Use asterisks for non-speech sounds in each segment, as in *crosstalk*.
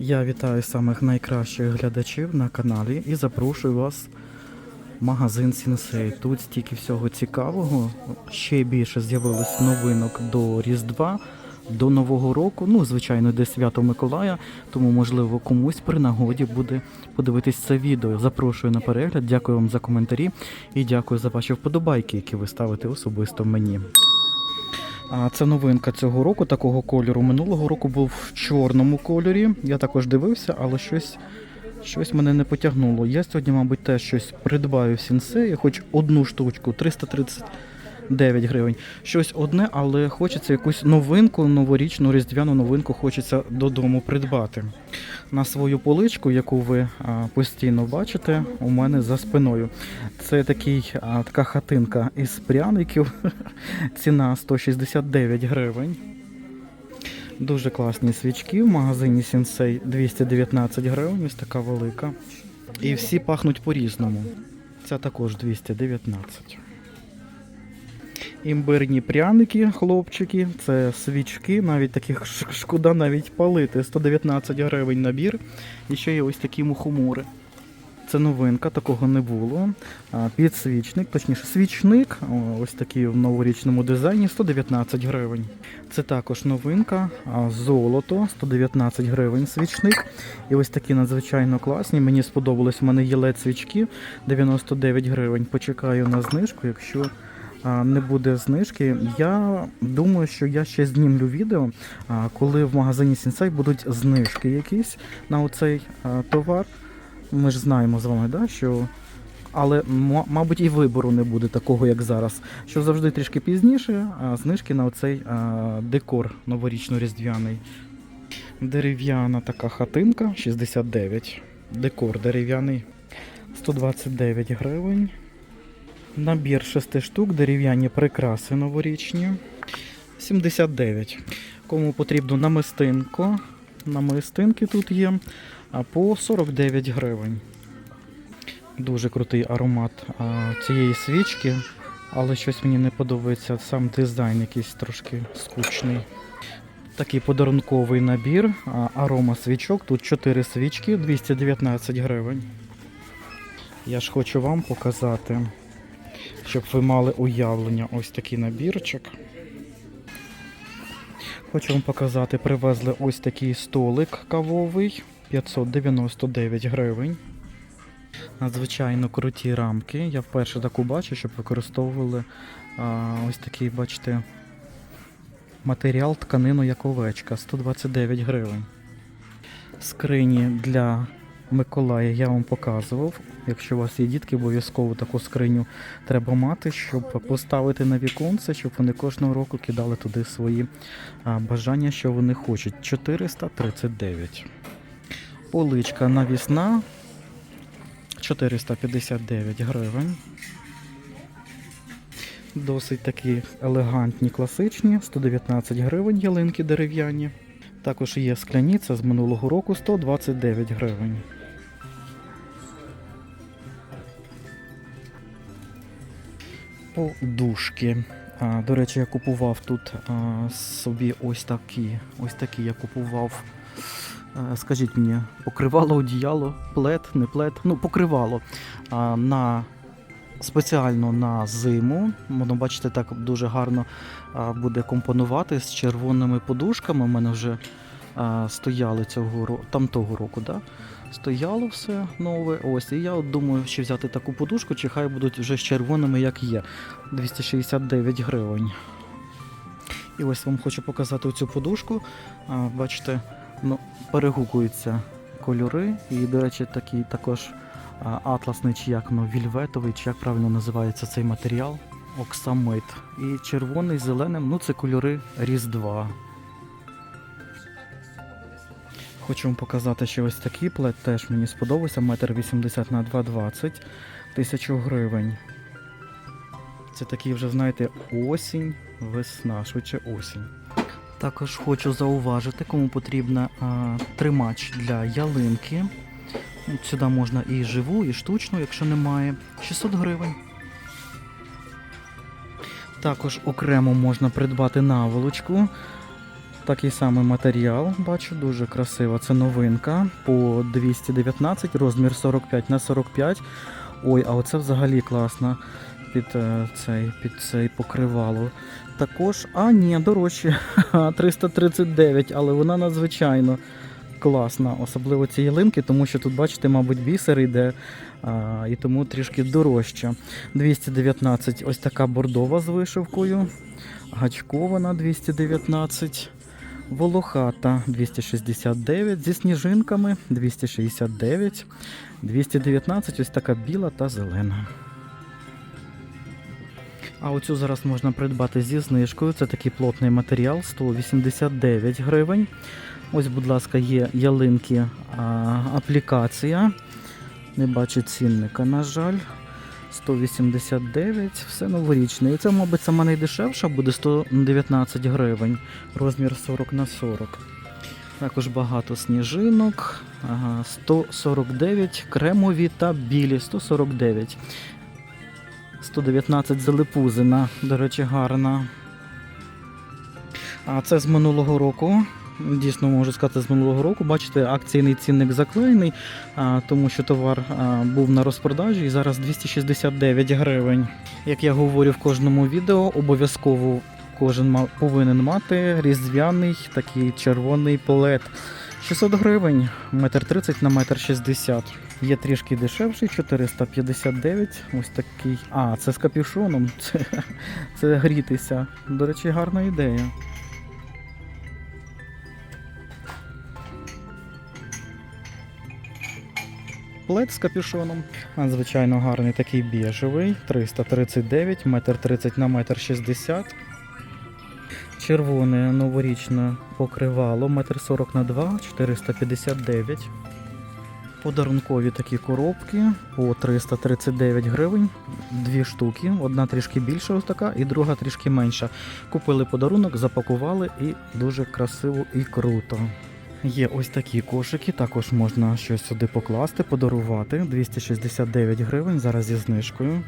Я вітаю самих найкращих глядачів на каналі і запрошую вас в магазин Сінсей. Тут стільки всього цікавого. Ще більше з'явилось новинок до Різдва, до Нового року. Ну, звичайно, де свято Миколая. Тому, можливо, комусь при нагоді буде подивитись це відео. Запрошую на перегляд. Дякую вам за коментарі і дякую за ваші вподобайки, які ви ставите особисто мені. А це новинка цього року, такого кольору. Минулого року був в чорному кольорі. Я також дивився, але щось, щось мене не потягнуло. Я сьогодні, мабуть, теж щось придбаю в сінсеї, хоч одну штучку, 339 гривень. Щось одне, але хочеться якусь новинку, новорічну, різдвяну новинку хочеться додому придбати. На свою поличку, яку ви постійно бачите, у мене за спиною. Це такий, така хатинка із пряників. *laughs* Ціна 169 гривень. Дуже класні свічки. В магазині Сінсей 219 гривень, ось така велика. І всі пахнуть по-різному. Це також 219. Імбирні пряники, хлопчики, це свічки, навіть таких шкода навіть палити. 119 гривень набір. І ще є ось такі мухомори. Це новинка, такого не було. Підсвічник, точніше, свічник, ось такий в новорічному дизайні, 119 гривень. Це також новинка, золото, 119 гривень свічник. І ось такі надзвичайно класні. Мені сподобалось, в мене є led свічки 99 гривень. Почекаю на знижку, якщо не буде знижки. Я думаю, що я ще знімлю відео, коли в магазині Сінсей будуть знижки якісь на оцей товар. Ми ж знаємо з вами, да, що. Але, мабуть, і вибору не буде такого, як зараз. Що завжди трішки пізніше, а знижки на оцей декор новорічно-різдвяний. Дерев'яна така хатинка 69. Декор дерев'яний 129 гривень. Набір 6 штук, дерев'яні прикраси новорічні 79. Кому потрібно намистинко, намистинки тут є а по 49 гривень. Дуже крутий аромат цієї свічки, але щось мені не подобається. Сам дизайн якийсь трошки скучний. Такий подарунковий набір, арома свічок. Тут 4 свічки, 219 гривень. Я ж хочу вам показати, щоб ви мали уявлення. Ось такий набірчик. Хочу вам показати, привезли ось такий столик кавовий. 599 гривень. Надзвичайно круті рамки. Я вперше таку бачу, щоб використовували а, ось такий, бачите, матеріал тканину як овечка 129 гривень. Скрині для Миколая я вам показував. Якщо у вас є дітки, обов'язково таку скриню треба мати, щоб поставити на віконце, щоб вони кожного року кидали туди свої бажання, що вони хочуть. 439. Поличка навісна 459 гривень. Досить такі елегантні, класичні, 119 гривень ялинки дерев'яні. Також є скляниця з минулого року 129 гривень. Подушки. До речі, я купував тут собі ось такі. Ось такі я купував. Скажіть мені, покривало одіяло, плед, не плед, ну покривало на спеціально на зиму. Воно, бачите, так дуже гарно буде компонувати з червоними подушками. У мене вже стояли цього там того року, да? Стояло все нове. Ось, і я от думаю, чи взяти таку подушку, чи хай будуть вже з червоними, як є. 269 гривень. І ось вам хочу показати цю подушку. Бачите, ну, перегукуються кольори. І, до речі, такий також атласний, чи як ну, вільветовий, чи як правильно називається цей матеріал. Оксамит. І червоний, зеленим, ну це кольори Різдва. Хочу вам показати ще ось такий плед, теж мені сподобався, метр 80 на 2,20, тисячу гривень. Це такий вже, знаєте, осінь, весна, швидше осінь. Також хочу зауважити, кому потрібна тримач для ялинки. Сюди можна і живу, і штучну, якщо немає. 600 гривень. Також окремо можна придбати наволочку Такий самий матеріал, бачу, дуже красиво. Це новинка по 219, розмір 45 на 45. Ой, а оце взагалі класно під е, цей, під цей покривало. Також, а ні, дорожче, 339, але вона надзвичайно класна, особливо ці ялинки, тому що тут, бачите, мабуть, бісер йде, а, і тому трішки дорожче. 219, ось така бордова з вишивкою, гачкована 219. Волохата 269 зі сніжинками 269, 219 ось така біла та зелена. А оцю зараз можна придбати зі знижкою. Це такий плотний матеріал 189 гривень. Ось, будь ласка, є ялинки а, аплікація. Не бачу цінника, на жаль. 189, все новорічне. І це, мабуть, саме найдешевша буде 119 гривень. Розмір 40 на 40. Також багато сніжинок. Ага, 149 кремові та білі 149. 119 залипузина, до речі, гарна. А це з минулого року. Дійсно можу сказати, з минулого року. Бачите, акційний цінник заклеєний, тому що товар був на розпродажі і зараз 269 гривень. Як я говорю в кожному відео, обов'язково кожен повинен мати різдвяний такий червоний плед. 600 гривень, метр 30 на метр 60. Є трішки дешевший, 459. Ось такий. А, це з капюшоном. *laughs* Це, це грітися. До речі, гарна ідея. Плед з капюшоном. Надзвичайно гарний такий біжевий. 339, метр 30 на метр 60. Червоне новорічне покривало, метр 40 на 2, 459. Подарункові такі коробки по 339 гривень. Дві штуки. Одна трішки більша, ось така, і друга трішки менша. Купили подарунок, запакували і дуже красиво і круто. Є ось такі кошики, також можна щось сюди покласти, подарувати. 269 гривень, зараз зі знижкою.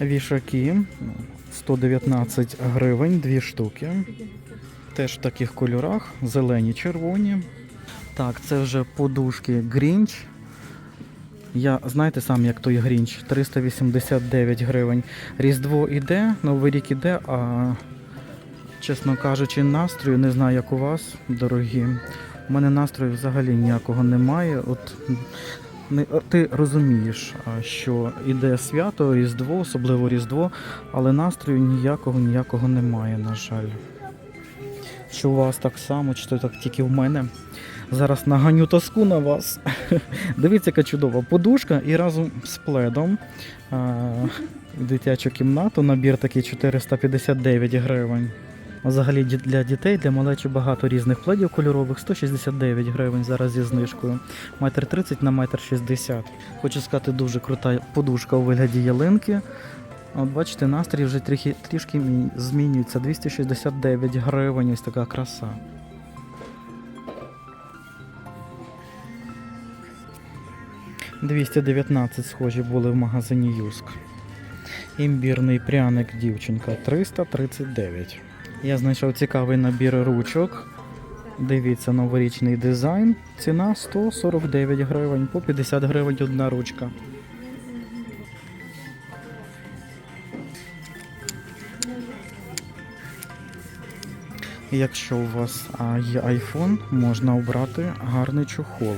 Вішаки 119 гривень, дві штуки. Теж в таких кольорах, зелені, червоні. Так, це вже подушки Грінч. Я знаєте сам, як той Грінч, 389 гривень. Різдво іде, Новий рік іде, а чесно кажучи, настрою не знаю, як у вас, дорогі. У мене настрою взагалі ніякого немає. От не, ти розумієш, що іде свято, Різдво, особливо Різдво, але настрою ніякого, ніякого немає, на жаль. Що у вас так само, чи то так тільки в мене. Зараз наганю тоску на вас. *laughs* Дивіться, яка чудова подушка і разом з пледом дитячу кімнату набір такий 459 гривень. Взагалі для дітей, для малечі багато різних пледів кольорових, 169 гривень зараз зі знижкою. Метр 30 на метр 60. Хочу сказати, дуже крута подушка у вигляді ялинки. От бачите, настрій вже трішки, трішки змінюється. 269 гривень, ось така краса. «219» схожі були в магазині Юск. Імбірний пряник дівчинка 339. Я знайшов цікавий набір ручок. Дивіться, новорічний дизайн. Ціна 149 гривень, по 50 гривень одна ручка. Якщо у вас є iPhone, можна обрати гарний чохол.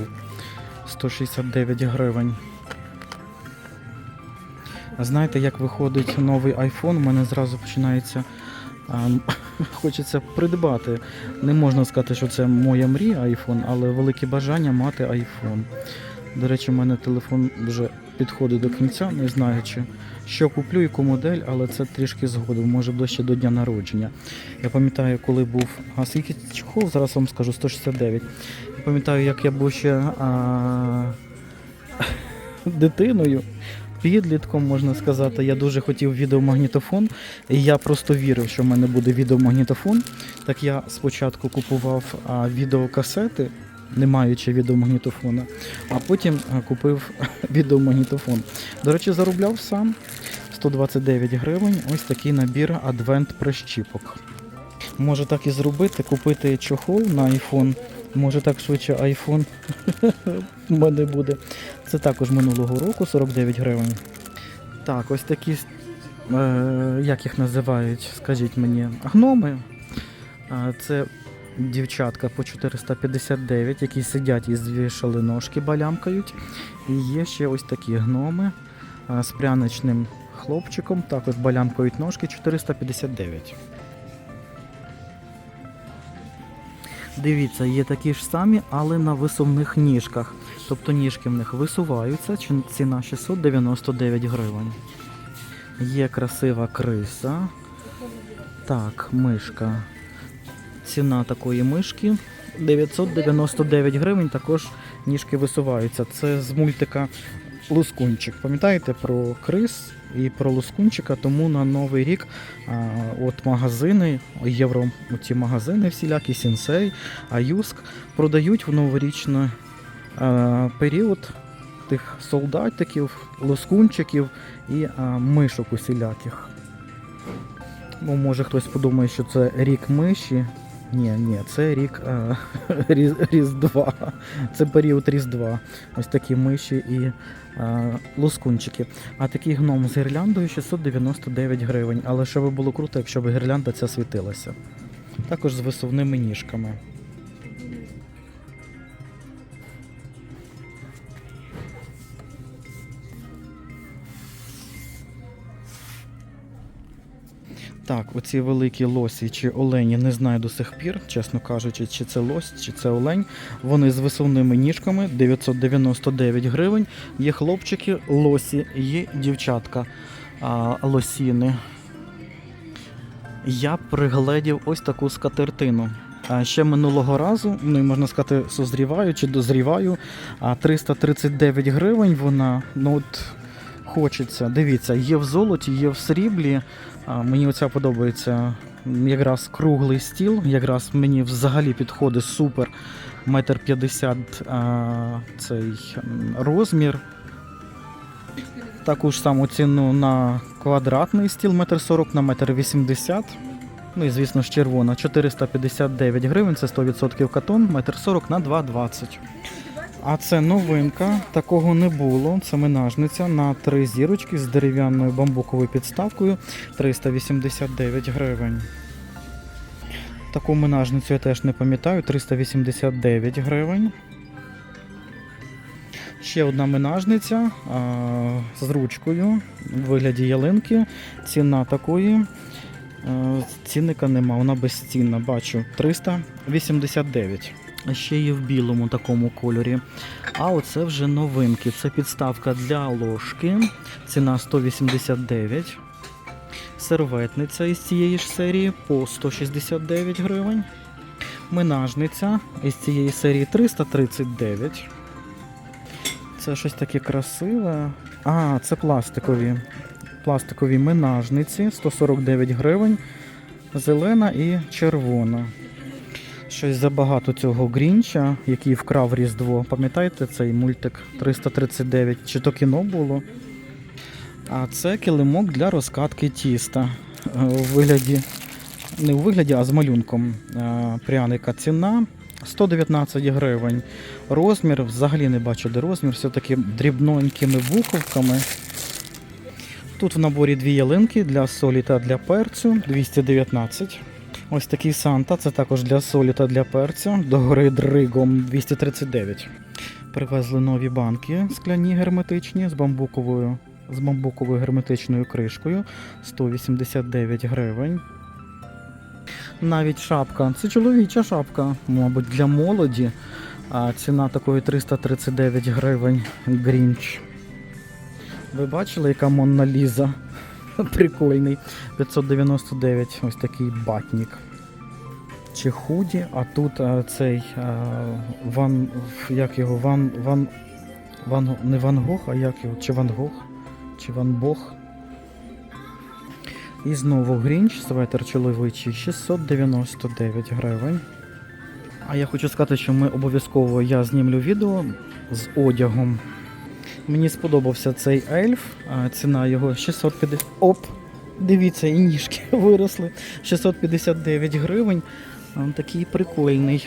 169 гривень. Знаєте, як виходить новий iPhone, у мене зразу починається. *laughs* Хочеться придбати. Не можна сказати, що це моя мрія iPhone, але велике бажання мати iPhone. До речі, у мене телефон вже підходить до кінця, не знаю, чи що куплю, яку модель, але це трішки згодом, може ближче до дня народження. Я пам'ятаю, коли був. А скільки чехол, зараз вам скажу 169. Я пам'ятаю, як я був ще а... *laughs* дитиною. Підлітком можна сказати, я дуже хотів відеомагнітофон, і я просто вірив, що в мене буде відеомагнітофон. Так я спочатку купував а, відеокасети, не маючи відеомагнітофона, а потім купив *laughs* відеомагнітофон. До речі, заробляв сам 129 гривень. Ось такий набір адвент прищіпок. Може так і зробити, купити чохол на iPhone. Може так швидше iPhone в мене буде. Це також минулого року 49 гривень. Так, ось такі, е, як їх називають, скажіть мені, гноми. Це дівчатка по 459, які сидять і звішали ножки, балямкають. І є ще ось такі гноми з пряничним хлопчиком, також балямкають ножки 459. Дивіться, є такі ж самі, але на висувних ніжках. Тобто ніжки в них висуваються, ціна 699 гривень. Є красива криса. Так, мишка. Ціна такої мишки 999 гривень, також ніжки висуваються. Це з мультика Лускунчик. Пам'ятаєте про крис і про Лускунчика, тому на Новий рік а, от магазини, євро, ці магазини всілякі, Сінсей, Аюск, продають в новорічний а, період тих солдатиків, лоскунчиків і а, мишок усіляких. Ну, може хтось подумає, що це рік миші. Ні, ні, це рік е, *laughs* різ, Різдва. Це період Різдва. Ось такі миші і е, лускунчики. А такий гном з гірляндою 699 гривень. Але що би було круто, якщо б гірлянда ця світилася. Також з висувними ніжками. Так, оці великі лосі чи олені не знаю до сих пір, чесно кажучи, чи це лось, чи це олень. Вони з висувними ніжками 999 гривень. Є хлопчики, лосі, є дівчатка а, лосіни. Я пригледів ось таку скатертину. А ще минулого разу, ну і можна сказати, созріваю чи дозріваю. А 339 гривень вона. Ну от хочеться. Дивіться, є в золоті, є в сріблі. Мені оця подобається якраз круглий стіл. Якраз мені взагалі підходить супер. Метр п'ятдесят цей розмір. Таку ж саму ціну на квадратний стіл, метр сорок на метр вісімдесят. Ну і звісно ж червона. 459 гривень, це 100% катон, метр сорок на 2,20. А це новинка, такого не було. Це менажниця на три зірочки з дерев'яною бамбуковою підставкою 389 гривень. Таку менажницю я теж не пам'ятаю, 389 гривень. Ще одна менажниця а, з ручкою в вигляді ялинки. Ціна такої. а, Цінника нема, вона безцінна, бачу. 389. А ще є в білому такому кольорі. А оце вже новинки. Це підставка для ложки. Ціна 189. Серветниця із цієї ж серії по 169 гривень. Минажниця із цієї серії 339. Це щось таке красиве. А, це пластикові. Пластикові минажниці 149 гривень. Зелена і червона. Щось забагато цього Грінча, який вкрав Різдво. Пам'ятаєте цей мультик 339? Чи то кіно було? А це килимок для розкатки тіста. Е, У вигляді, не у вигляді, а з малюнком е, пряника. Ціна 119 гривень. Розмір, взагалі не бачу, де розмір, все-таки дрібненькими буковками. Тут в наборі дві ялинки для солі та для перцю 219. Ось такий Санта, це також для солі та для перцю. Догори дригом 239. Привезли нові банки скляні герметичні з бамбуковою, з бамбуковою герметичною кришкою 189 гривень. Навіть шапка. Це чоловіча шапка, мабуть, для молоді. А ціна такої 339 гривень Грінч. Ви бачили, яка Монна Ліза? *laughs* Прикольний. 599 ось такий батник. Чи худі, а тут а, цей а, Ван. Як його? Ван. Ван. Ван. Не Ван Гог, а як його? Чи Ван Гог? Чи Ван Бог? І знову Грінч, светер чоловічий, 699 гривень. А я хочу сказати, що ми обов'язково я знімлю відео з одягом. Мені сподобався цей ельф, ціна його 650. Оп! Дивіться, і ніжки *laughs* виросли. 659 гривень. А, Такий прикольний.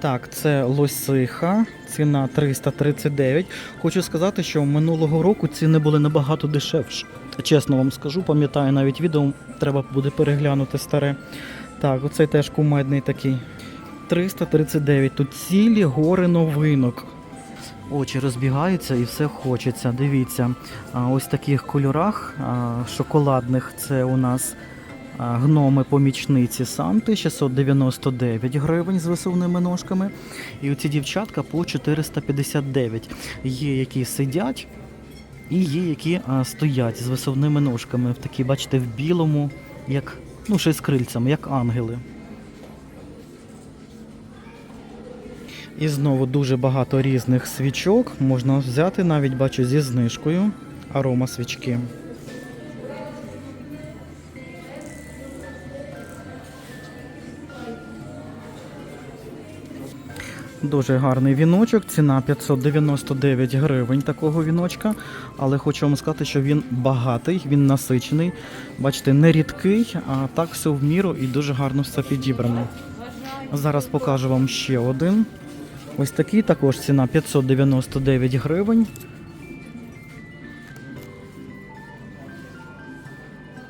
Так, це лосиха, ціна 339. Хочу сказати, що минулого року ціни були набагато дешевші. Чесно вам скажу, пам'ятаю навіть відео, треба буде переглянути старе. Так, оцей теж кумедний такий. 339. Тут цілі гори новинок. Очі розбігаються і все хочеться. Дивіться, ось в таких кольорах шоколадних це у нас гноми помічниці Санти 699 гривень з висувними ножками. І оці дівчатка по 459. Є які сидять, і є які стоять з висувними ножками. В такі, бачите, в білому, як ну, ще з крильцями, як ангели. І знову дуже багато різних свічок. Можна взяти навіть бачу зі знижкою арома свічки. Дуже гарний віночок, ціна 599 гривень такого віночка. Але хочу вам сказати, що він багатий, він насичений. Бачите, не рідкий, а так все в міру і дуже гарно все підібрано. Зараз покажу вам ще один. Ось такий також ціна 599 гривень.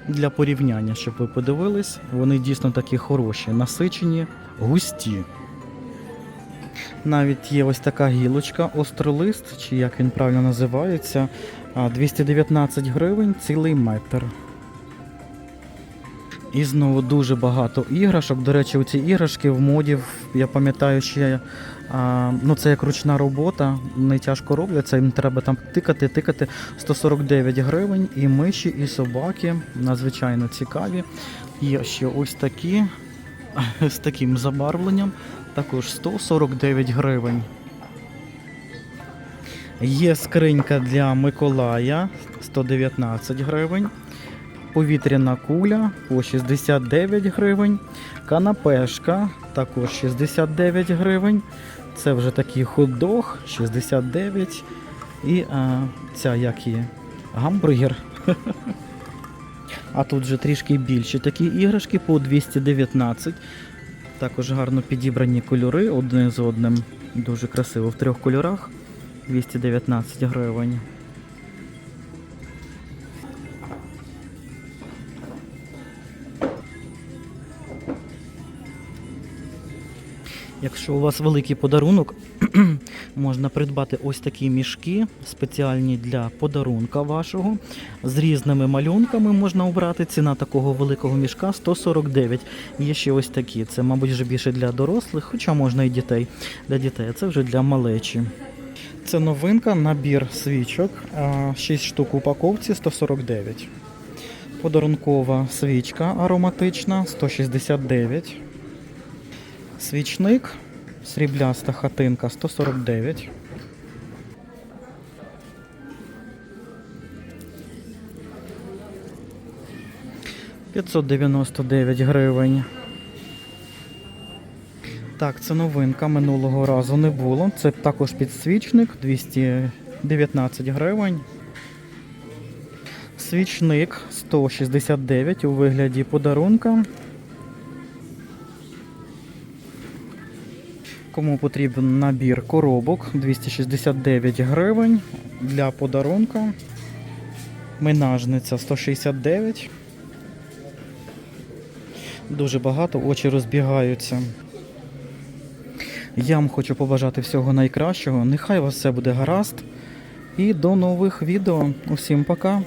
Для порівняння, щоб ви подивились, вони дійсно такі хороші, насичені, густі. Навіть є ось така гілочка, остролист, чи як він правильно називається, 219 гривень, цілий метр. І знову дуже багато іграшок. До речі, ці іграшки в моді, я пам'ятаю, ще а, ну це як ручна робота, не тяжко робляться, їм треба там тикати, тикати 149 гривень. І миші, і собаки надзвичайно цікаві. Є ще ось такі *laughs* з таким забарвленням, також 149 гривень. Є скринька для Миколая 119 гривень. Повітряна куля по 69 гривень. Канапешка також 69 гривень. Це вже такий хот-дог 69. І а, ця як є? Гамбургер. *laughs* А тут вже трішки більші такі іграшки по 219. Також гарно підібрані кольори один з одним. Дуже красиво в трьох кольорах. 219 гривень. Якщо у вас великий подарунок, *clears throat* можна придбати ось такі мішки спеціальні для подарунка вашого. З різними малюнками можна обрати. Ціна такого великого мішка 149. Є ще ось такі. Це, мабуть, вже більше для дорослих, хоча можна і дітей. Для дітей, а це вже для малечі. Це новинка, набір свічок. 6 штук у упаковці 149. Подарункова свічка ароматична 169. Свічник, срібляста хатинка 149. П'ятсот дев'яносто дев'ять гривень. Так, це новинка минулого разу не було. Це також підсвічник 219 гривень. Свічник 169 у вигляді подарунка. Кому потрібен набір коробок 269 гривень для подарунка. Минажниця 169. Дуже багато, очі розбігаються. Я вам хочу побажати всього найкращого. Нехай у вас все буде гаразд. І до нових відео. Усім пока!